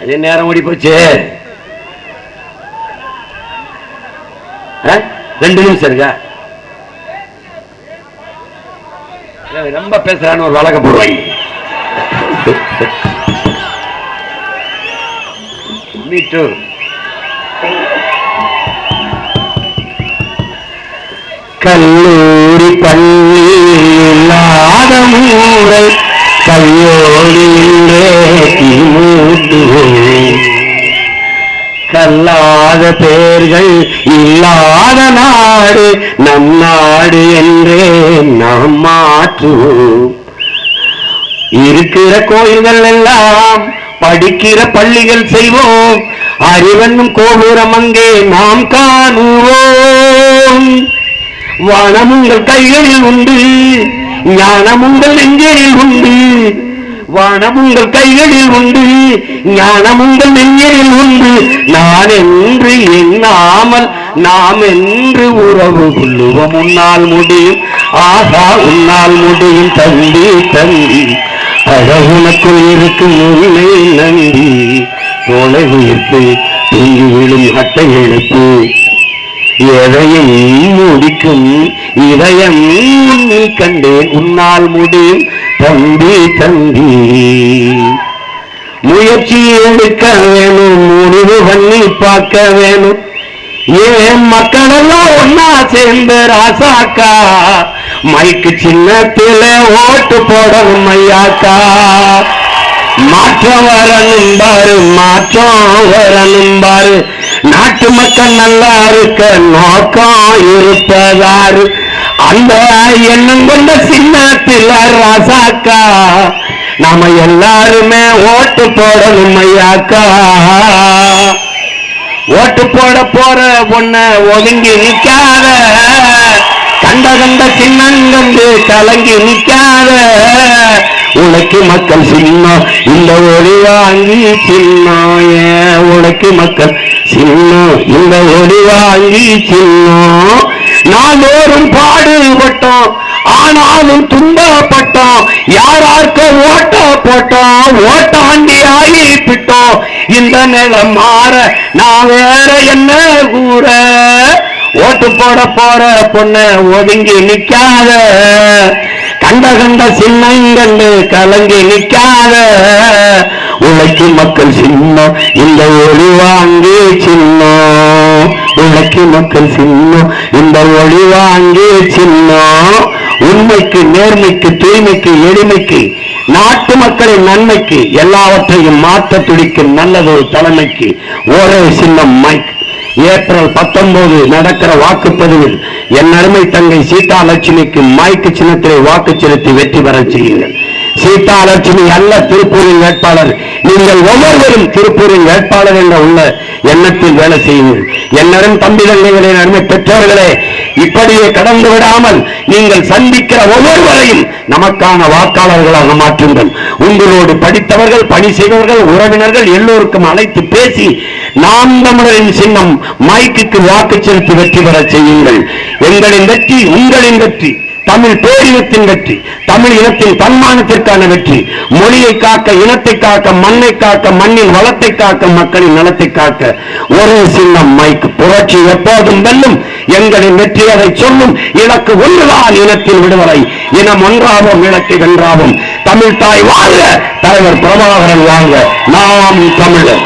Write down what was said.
அதே நேரம் ஓடி போச்சு. ரெண்டு நிமிஷம் இருக்கா ரொம்ப பேசுறான்னு ஒரு வழக்க போடுவாங்க மீ கல்லூரி பள்ளி இல்லாத மூரை கையோடு அல்லாத பேர்கள் இல்லாத நாடு நம் நாடு என்றே நாம் மாற்றுவோம். இருக்கிற கோயில்கள் எல்லாம் படிக்கிற பள்ளிகள் செய்வோம். அறிவன்னும் கோபுரம் அங்கே நாம் காணுவோம். வானம் உங்கள் கைகளில் உண்டு ஞானம் உங்கள் நெஞ்சரில் உண்டு. வானம் உங்கள் கைகளில் உண்டு ஞானம் உங்கள் நெஞ்சில் உண்டு. நான் என்று எண்ணாமல் நாம் என்று உறவு கொள்ளுவோம். உன்னால் முடியும் ஆகா உன்னால் முடியும். தம்பி தம்பி அழகுனக்குள் இருக்கும் உன்னை நம்பி. தோலை உயிர்த்து தூங்கி விழும் அட்டை எழுப்பு எதையும் முடிக்கும் இதயம் உன்னில் கண்டேன். உன்னால் முடியும் தம்பி தம்பி. முயற்சி எடுக்க வேணும் முடிவு பண்ணி பார்க்க வேணும். ஏன் மக்களெல்லாம் ஒன்னா சேர்ந்து ராசாக்கா? மைக்கு சின்னத்தில ஓட்டு போடணும் ஐயாக்கா. மாற்றம் வரணும் பாரு மாற்றம் வரணும் பாரு. நாட்டு மக்கள் நல்லா இருக்க நோக்கம் இருப்பதாரு. அந்த எண்ணம் கொண்ட நாட்டில் ராசாக்கா நாம எல்லாருமே ஓட்டு போடணும் ஐயாக்கா. ஓட்டு போட போற பொண்ண ஒதுங்கி நிக்காத. கண்ட கண்ட சின்னங்கண்டு கலங்கி நிக்காத. உனக்கு மக்கள் சின்னம் இந்த ஒளி வாங்கி சின்னம். ஏன் உனக்கு மக்கள் சின்னம் இந்த ஒளி வாங்கி சின்னம்? நாளோறும் பாடுபட்டோம் ஆனாலும் துன்பப்பட்டோம். யாராருக்கு ஓட்ட போட்டோம் ஓட்டாண்டி ஆகிப்பிட்டோம் இந்த நிலம் மாற நான் வேற என்ன கூற? ஓட்டு போட போற பொண்ண ஒதுங்கி நிக்காத. கண்ட கண்ட சின்னங்கள் கலங்கி நிக்காத. உழைக்கு மக்கள் சின்னம் இந்த ஒளி வாங்கி சின்னம். உழைக்கு மக்கள் சின்னம் இந்த ஒளி வாங்கி சின்னம். உண்மைக்கு நேர்மைக்கு தூய்மைக்கு எளிமைக்கு நாட்டு மக்களின் நன்மைக்கு எல்லாவற்றையும் மாற்ற துடிக்கும் நல்லது ஒரு தலைமைக்கு ஒரே சின்னம் மைக். ஏப்ரல் பத்தொன்பது நடக்கிற வாக்குப்பதிவில் என் அருமை தங்கை சீதா லட்சுமிக்கு மைக்கு சின்னத்திலே வாக்கு செலுத்தி வெற்றி பெறச் செய்யுங்கள். சீதா லட்சுமி அல்ல திருப்பூரின் வேட்பாளர். நீங்கள் ஒவ்வொருவரும் திருப்பூரின் வேட்பாளர் என்ற உள்ள எண்ணத்தில் வேலை செய்யுங்கள். என்னரும் தம்பி தங்கைகளின் அருமை பெற்றோர்களே இப்படியே கடந்து விடாமல் நீங்கள் சந்திக்கிற ஒவ்வொருவரையும் நமக்கான வாக்காளர்களாக மாற்றுங்கள். உங்களோடு படித்தவர்கள் பணி செய்பவர்கள் உறவினர்கள் எல்லோருக்கும் அழைத்து பேசி நாம் தமிழரின் சின்னம் மைக்குக்கு வாக்கு செலுத்தி வெற்றி பெறச் செய்யுங்கள். எங்களின் வெற்றி உங்களின் வெற்றி. தமிழ் பேரினத்தின் வெற்றி தமிழ் இனத்தின் தன்மானத்திற்கான வெற்றி மொழியை காக்க இனத்தை காக்க மண்ணை காக்க மண்ணின் வளத்தை காக்க மக்களின் நலத்தை காக்க ஒரே சின்னம் மைக் புரட்சி எப்போதும் வெல்லும் எங்களின் வெற்றி அதை சொல்லும் இலக்கு ஒன்றுதான் இனத்தின் விடுதலை இனம் ஒன்றாவும் இலக்கை வென்றாவும் தமிழ் தாய் வாழ்க தலைவர் பிரபாகரன் வாழ்க நாம் தமிழர்.